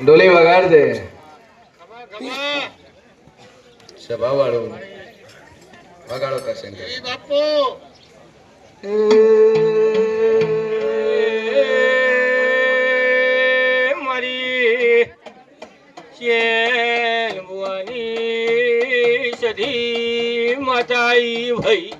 ડોલી વગાડ દે સભા વાળો વગાડો કરશે બાપુ મારી શેર બુવાની સધી મચાઈ ભાઈ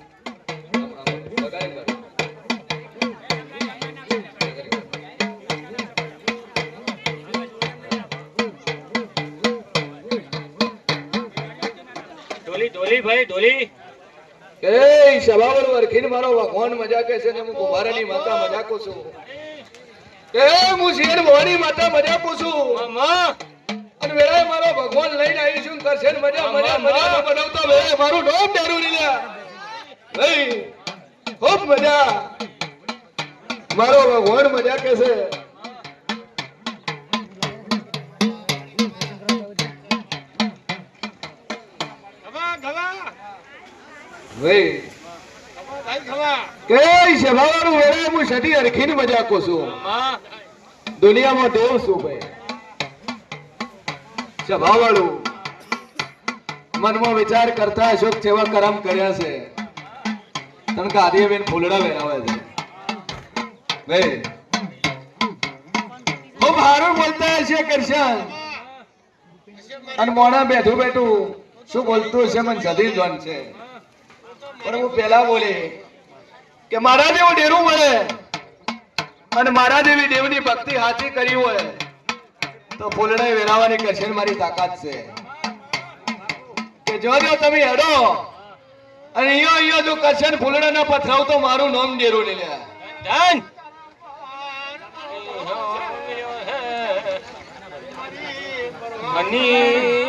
ઢોલી ઢોલી ભાઈ ઢોલી એ સભાવર વરખીન મારો ભગવાન મજા કે છે ને હું કુંભારાની માતા મજાકો છું. એ હું શેર મોની માતા મજાકો છું. મામા. અને વેરાય મારો ભગવાન લઈને આવી છું કરશે ને મજા મજા મજા બનાવતો વેળાએ મારું ડોમ જરૂરી લ્યા નહીં ખૂબ મજા. મારો ભગવાન મજા કે છે. ભાઈ. ખવા ભાઈ ખવા કે સભાવાળું વેળાએ હું સટી અરખીને મજાકો છું. દુનિયામાં દેવ શું ભાઈ. સભાવાળું મનમાં વિચાર કરતા અશોક જેવા કરમ કર્યા છે. તણ કે આદિબેન ફૂલડા વેરાવે છે. ભાઈ. સારું બોલતા હશે કરશન. અને મોણા બેઠું બેઠું શું બોલતું હશે મને જતી જોન છે. પણ હું પેલા બોલી કે મારા જેવું ડેરું મળે અને મારા જેવી દેવની ભક્તિ હાથી કરી હોય, તો ફૂલડાએ વેરાવાની કરશે મારી તાકાત છે. કે જો જો તમે હેડો અને અહીંયા અહીંયા જો કરશે ફૂલડા ના પથરાવ તો મારું નામ ડેરું લઈ લે. મની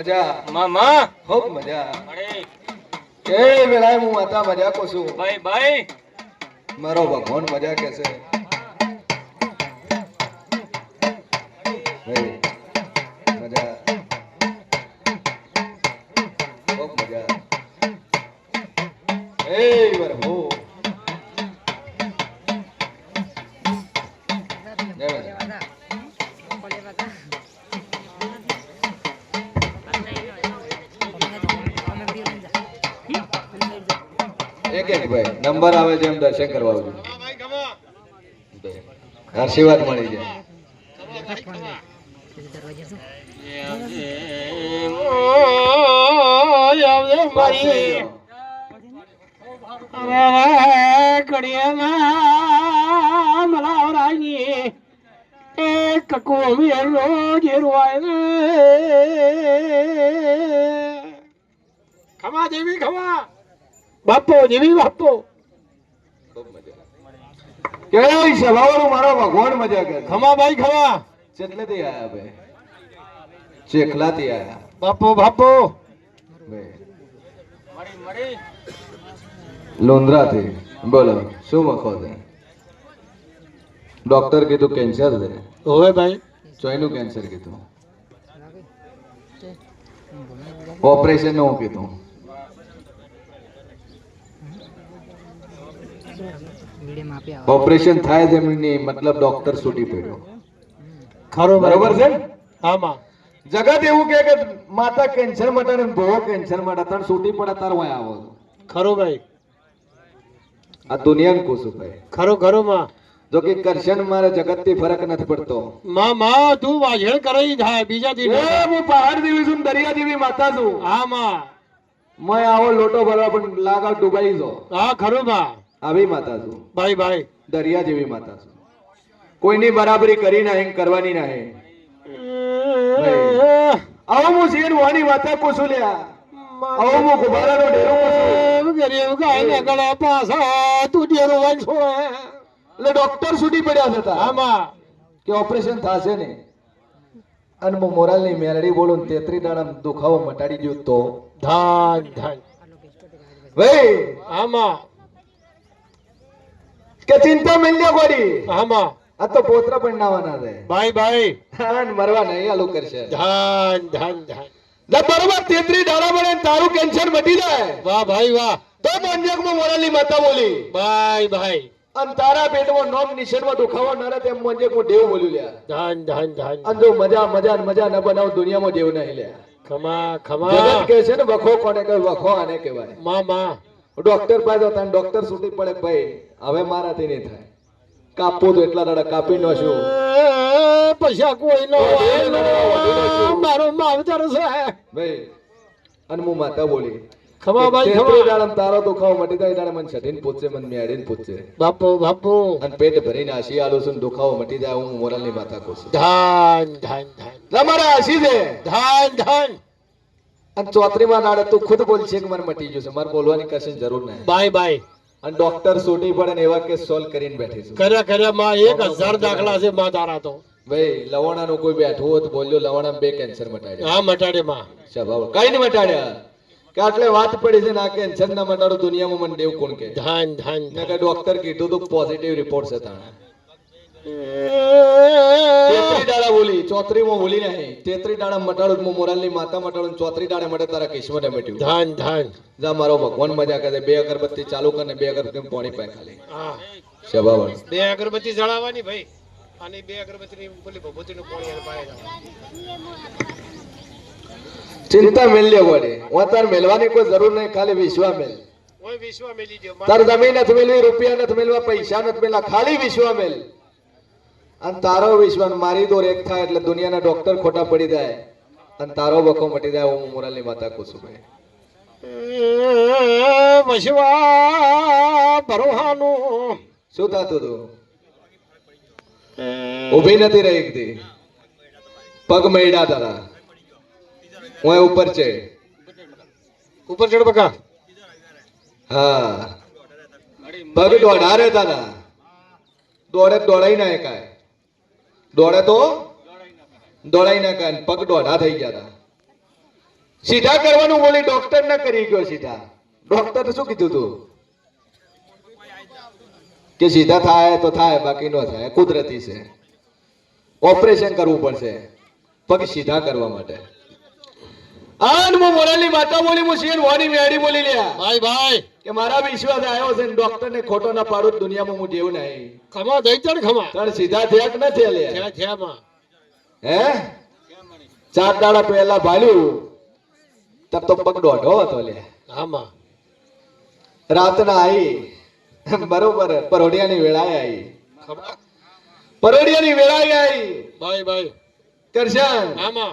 મજા. મામા ખૂબ મજા. એ વેળાએ હું માતા મજા કો છું. ભાઈ ભાઈ. મારો ભગવાન મજા કે છે. નંબર આવે છે એમ દર્શન કરવા આવજો. આશીર્વાદ મળી જાય. ખમા દેવી ખમા. બાપો દેવી બાપો. કે સભાવાળું મારો ભગવાન મજા કરે. ખમા ભાઈ ખમા. ચેટલેથી આયા ભાઈ? ચેખલાથી આયા. બાપો બાપો. મળી બોલો શું મખો છે? ડોક્ટર કીધું કેન્સર છે. હોવે ભાઈ. ચોયનું કેન્સર કીધું. ઓપરેશનનું કીધું. ઓપરેશન થાય તેમની મતલબ ડોક્ટર છૂટી પડ્યો. ખરો બરોબર છે ને? આમાં. જગત એવું કે કે માતા કેન્સર માટે ને ભોવો કેન્સર માટે તાર છૂટી પડે તાર વાય આવો ખરો ભાઈ. આ દુનિયાનું કુસું ભાઈ. ખરો ખરો માં. જો કે કરશન મારે જગતથી ફરક નથી પડતો. માં માં તું વાજણ કરી થાય બીજા દી એ હું પહાડ દેવી છું દરિયા દેવી માતા છું. હા માં. મેં આવો લોટો ભરવા પણ લાગા ડુબાઈ જો હા ખરો માં. આવી માતા છું. ભાઈ ભાઈ દરિયા જેવી માતા છું. કોઈની બરાબરી કરી નહીં કરવાની નહીં આવો હું શેર વાની માતા કોશું લ્યા. આવો હું ગુબારાનો ડેરો કોશું ગરીબ ગાયને ગળે પાછા તું ડેરો વાંચો એટલે ડોક્ટર છૂટી પડ્યા હતા આમાં. કે ઓપરેશન થશે ને. અને મોરાલની મેલડી બોલું તેત્રી દાડા દુખાવો મટાડી ગયો તો. ધાન ધાન. ભાઈ આમાં. કે ચિંતા મિલ્યો ગોડી આમાં. આ તો પોતરા પણ નાવાના છે ભાઈ ભાઈ મરવા નહીં આલુ કરશે ધન ધન ધન. ના બરોબર તેત્રી દાડા મળે તારું કેન્સર મટી જાય. વાહ ભાઈ વાહ. તો મંજકમાં મોરાલી માતા બોલી. ભાઈ ભાઈ અને તારા પેટમાં નોમ નિશેરમાં દુખાવો ન રહે તેમ મંજકમાં દેવ બોલ્યું લ્યા. ધન ધન ધન અને જો મજા મજા ને મજા ન બનાવ દુનિયામાં દેવ નહીં લ્યા. ખમા જગત ખમા કહે છે ને વખો કોને કહે વખો આને કહેવાય. મા મા. ડોક્ટર પાસે હતા ડોક્ટર છૂટી પડે ભાઈ. હવે મારાથી નહીં થાય. કાપો તો એટલા દાડા કાપી નો છું પૈસા કોઈ નો મારો માવતર છે. ભાઈ અને હું માતા બોલી. ખમા ભાઈ ખમા. દાડામાં તારો ખાવ મટી જાય દાડે મને છઠીન પૂછશે મને મેળીને પૂછશે બાપો બાપો. અને પેટ ભરીને આશી આલો છું દુખાવો મટી જાય હું મોરલની માતા કહું છું. ધાન ધાન ધન. તમારા આશી છે? ધાન ધન. અને ચોત્રીમાં દાડે તું ખુદ બોલશે કે મને મટી ગયું છે મારે બોલવાની કશી જરૂર નહીં. Bye bye. અને ડોક્ટર છૂટી પડે ને એવા કેસ સોલ્વ કરીને બેઠી છે. કર્યા કર્યા માં એક હજાર દાખલા છે માં તારા તો. ભાઈ લવણાનું કોઈ બેઠું હોત બોલ્યો લવણા બે કેન્સર મટાડ્યા. હા મટાડે માં. સ્વભાવ કઈ નહીં મટાડ્યા. કે આટલે વાત પડી છે ના કેન્સર ના મટાડો દુનિયામાં મને દેવ કોણ કે ધન ધન કે ડોક્ટર કીધું તો પોઝિટિવ રિપોર્ટ છે તાણે. ધન તેત્રી દાડા બોલી ચોત્રી માં બોલી નહીં. તેત્રી દાડા મટાડું મો મોરાલની માતા મટાડું ચોત્રી દાડે મટે તારા કિસ્મતે મટ્યું. ધાન ધાન. જા મારો ભગવાન મજા કરે. બે અગરબત્તી ચાલુ કરીને બે અગરબત્તી પાણી પાય ખાલી. હા. સ્વભાવ બે અગરબત્તી જળાવવાની ભાઈ. અને બે અગરબત્તી ની પેલી ભભૂતિનું પાણી પાય ચિંતા મેલ્યો વડે હું તાર મેલવાની કોઈ જરૂર નહીં ખાલી વિશ્વા મેલ. વિશ્વ મેલી. તાર જમીન નથી મેળવી રૂપિયા નથી મેળવા પૈસા નથી મેળવા ખાલી વિશ્વા મેલ. અને તારો વિશ્વાસ મારી દોર એક થાય એટલે દુનિયાના ડોક્ટર ખોટા પડી જાય. અને તારો બખો મટી જાય હું મોરાલની માતા કુસુભાઈ એ વસવા ભરોહાનું. શું થતું તું ઊભી નથી રહી એકથી. પગ મેળ્યા તારા. હું ઉપર છે. ઉપર ચડ બકા હા. પગ દોડા રે તારા. દોડે દોડાઈ ના એકાય. દોડે તો? દોડાઈ ના કાય પગ દોડા થઈ ગયા હતા સીધા કરવાનું બોલી ડોક્ટર ના કરી ગયો સીધા. ડોક્ટર શું કીધું તું? કે સીધા થાય તો થાય, બાકી ન થાય, કુદરતી છે. ઓપરેશન કરવું પડશે. પગ સીધા કરવા માટે. આન મો મોરાલી માતા બોલી મો શેર વાણી મેડી બોલી લ્યા. ભાઈ ભાઈ. કે મારા વિશ્વાસ આવ્યો છે ડોક્ટર ને ખોટો ના પાડું દુનિયામાં હું જેવું નહીં. ખમા દઈ ચડ ખમા. તણ સીધા થયા કે ન થયા લે થયા થયા માં. હે? ચાર દાડા પહેલા ભાલ્યું. તબ તો પગ દોઢો હતો લે આમાં રાતના આવી બરોબર પરોડિયાની વેળાએ આવી પરોડિયાની વેળાએ આવી ભાઈ ભાઈ. કરશન. આમાં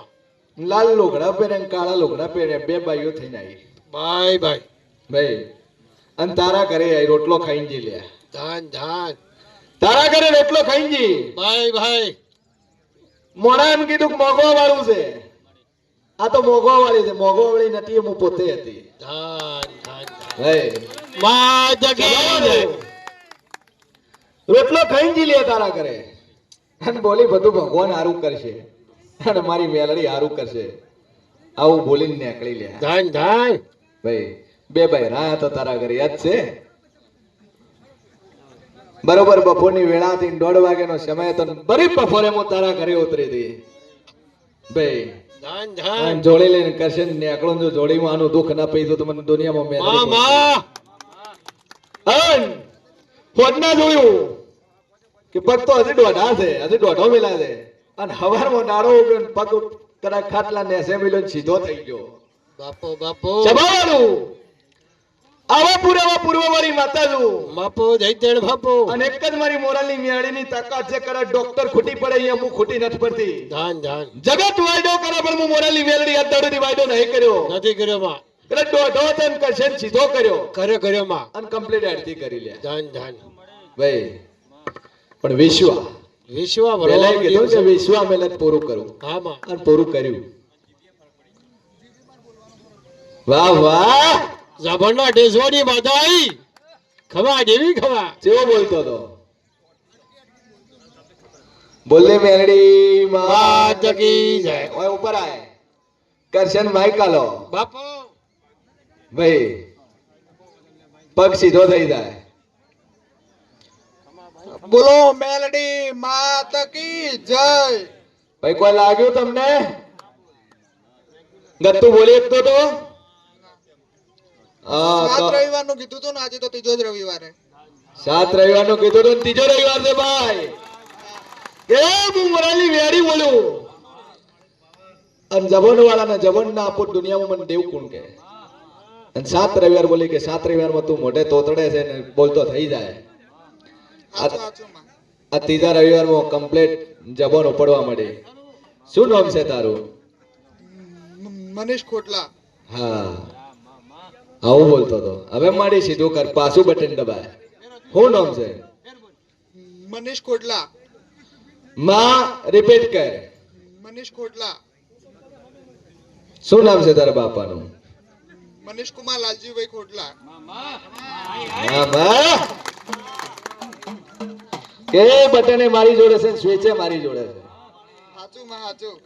લાલ લુગડા પહેરે કાળા લુગડા પહેરે બે બાઈઓ થઈને આવી ભાઈ ભાઈ ભાઈ અને તારા ઘરે આવી રોટલો ખાઈને જી લ્યા. ધાન ધાન. તારા ઘરે રોટલો ખાઈને જી. ભાઈ ભાઈ. મોડા એમ કીધું કે મોગવા વાળું છે. આ તો મોગવા વાળી છે મોગવા વાળી નથી હું પોતે હતી. ધન ધન ધન. ભાઈ માં જગી. રોટલો ખાઈને જી લે તારા ઘરે. અને બોલી બધું ભગવાન આરું કરશે. અને મારી વેલડી હારું કરશે. આવું બોલીને નીકળી લે. ધન ધન. ભાઈ બે ભાઈ હતા તારા ઘરે યાદ છે? બરોબર બપોરની વેળાથી દોઢ વાગ્યાનો સમય હતો બરી બપોરે હું તારા ઘરે ઉતરી હતી. ભાઈ જોડી લઈને કરશે ને ને જો જોડીમાં આનું દુઃખ ના પડી તો મને દુનિયામાં મેં માં. માં અન જોયું કે પગ તો હજી દોઢા છે હજી દોઢો મેલા છે. અને હવારમાં નાળો ઉગ્યો ને પગ કદાચ ખાટલા ને મિલ્યો સીધો થઈ ગયો. બાપો બાપો. ચબાવાનું આવા પુરાવા પૂર્વવાળી માતા છું બાપો જય તેડ બાપો. અને એક જ મારી મોરાલની મેળીની તાકાત છે કદાચ ડોક્ટર ખૂટી પડે અહીંયા હું ખૂટી નથી પડતી. ધન ધન જગત વાયડો કરે પણ હું મોરાલી મેલડી હાથ દાડોથી વાયડો નહીં કર્યો. નથી કર્યો માં. કદાચ દોઢો તેમ કરશે સીધો કર્યો. કર્યો કર્યો માં. અને કમ્પ્લીટ આરતી કરી લે. ધન ધન ભાઈ પણ વિશ્વ વિશ્વ કીધું કે વિશ્વ મહેનત પૂરું કરું. હા અને પૂરું કર્યું. વાહ વાહ! ઝાભરના ઢેસવાની બધાઈ ખવા દેવી ખવા. કેવો બોલતો હતો? બોલે મેરડી માં. વાત કી જય. ઓય ઉપર આય. કરશન ભાઈ કાલો. બાપો. ભાઈ પગ સીધો થઈ જાય. બોલો મેલડી માત કી જય. ભાઈ કોઈ લાગ્યું તમને? ગત્તુ બોલી શકતો તો સાત રવિવારનું કીધું ને આજે તો ત્રીજો જ રવિવારે. સાત રવિવારનું કીધું તો ત્રીજો રવિવાર છે ભાઈ. એ હું મોરાલી વેરી બોલું અને જબન વાળાને જબન ના આપો દુનિયામાં મને દેવ કોણ કે અને સાત રવિવાર બોલી કે સાત રવિવારમાં તું મોઢે તોતડે છે ને બોલતો થઈ જાય. માં આ ત્રીજા રવિવારમાં કમ્પ્લેટ જબો ઉપડવા મળે શું નામ છે તારું? મનીષ ખોટલા. હા. આવું બોલતો હતો. હવે મારી સીધું કર પાછું બટન દબાય. શું નામ છે? મનીષ ખોટલા. માં રિપીટ કર. મનીષ ખોટલા. શું નામ છે તારા બાપાનું? મનીષ કુમાર લાલજીભાઈ ખોટલા. મામા! કે બટને મારી જોડે છે સ્વિચે મારી જોડે છે. સાચું માં સાચું.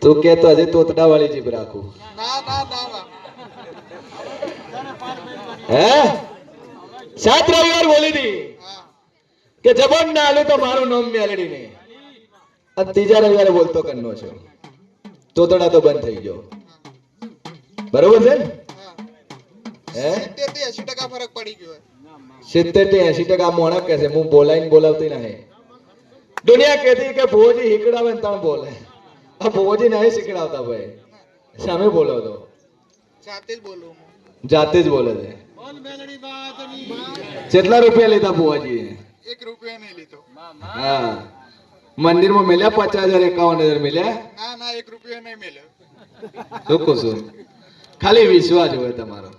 તું કે તો હજી તોતડા વાળી જીભ રાખું. ના ના ના હે? સાત રવિવાર બોલી દી. કે જબન ના આલું તો મારું નામ મેલડી નહીં. આ ત્રીજા રવિવારે બોલતો કરનો છો. તોતડા તો બંધ થઈ ગયો. બરોબર છે ને? હે. સિત્તેરથી એસી ટકા ફરક પડી ગયો. સિત્તેરથી એસી ટકા મોણક કે હું બોલાઈને બોલાવતી નહીં. દુનિયા કહેતી કે ભુવોજી હીકડાવે ને તણ બોલે. આ ભુવોજી નહીં શીખડાવતા ભાઈ. સામે બોલો તો. જાતે જ બોલું. જાતે જ બોલે છે. બોલ કેટલા રૂપિયા લીધા ભુવાજી એક રૂપિયા નહીં લીધો. હા. મંદિરમાં મળ્યા પચાસ હજાર એકાવન હજાર મળ્યા ના ના એક રૂપિયા નહીં મેલ્યો. શું ખાલી વિશ્વાસ હોય તમારો.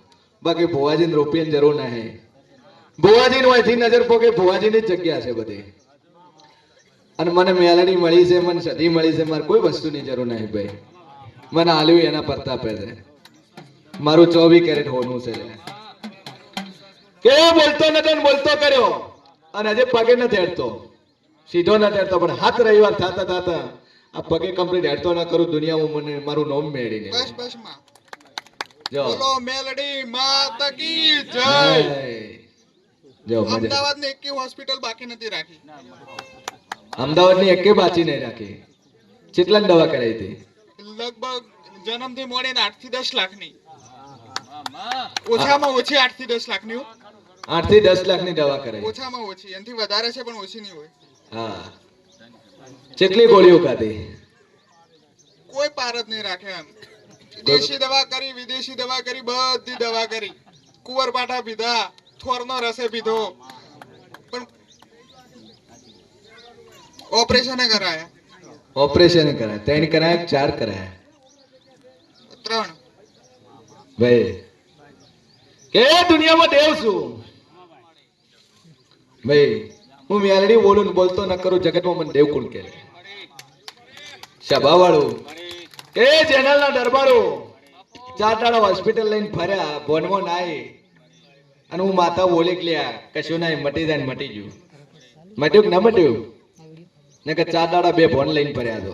બાકી ભુવાજીને રૂપિયાની જરૂર નહીં. ભુવાજીનું અહીંથી નજર પોકે ભુવાજીની જ જગ્યા છે બધી. અને મને મેલડી મળી છે મને સદી મળી છે મારે કોઈ વસ્તુની જરૂર નહીં ભાઈ. મને આલ્યું એના પ્રતાપે છે. મારું ચોવી કેરેટ હોનું છે. કે બોલતો નતો બોલતો કર્યો. અને હજી પગે નથી હેડતો સીધો નથી હેડતો પણ હાથ રવિવાર થતા થતા આ પગે કમ્પ્લીટ હેડતો ના કરું દુનિયામાં મને મારું નોમ મેળીને. બસ બસમાં. જો. બોલો મેલડી માતા કી જય. જો મજા અમદાવાદની એકેય હોસ્પિટલ બાકી નથી રાખી. અમદાવાદની એકે બાચી નહીં રાખી. કેટલાની દવા કરાવી હતી. લગભગ જન્મથી મોડે આઠથી દસ લાખની. ઓછામાં ઓછી આઠથી દસ લાખની હો. આઠથી દસ લાખની દવા કરાવી ઓછામાં ઓછી. એનાથી વધારે છે પણ ઓછી નહીં હોય. હા. કેટલી ગોળીઓ ખાધી? કોઈ પાર જ નહીં રાખે એમ. દેશી દવા કરી વિદેશી દવા કરી બધી દવા કરી. કુંવરપાઠા પીધા. થોરનો રસે પીધો. પણ ઓપરેશન કરાયા. ઓપરેશન કરાયા. ત્રણ કરાયા ચાર કરાયા? ત્રણ. ભાઈ કે દુનિયામાં દેવ છું? ભાઈ હું મેલડી બોલું બોલતો ન કરું જગતમાં મને દેવ કોણ કે સભા વાળું એ ચેનલ ના દરબારો. ચાર તાળા હોસ્પિટલ લઈને ફર્યા ભોનમાં નાઈ અને હું માતા બોલી કે લ્યા કશું નહીં, મટી જાય મટી ગયું. મટ્યું કે ન મટ્યું? ને કે ચાર દાડા બે ફોન લઈને ફર્યા તો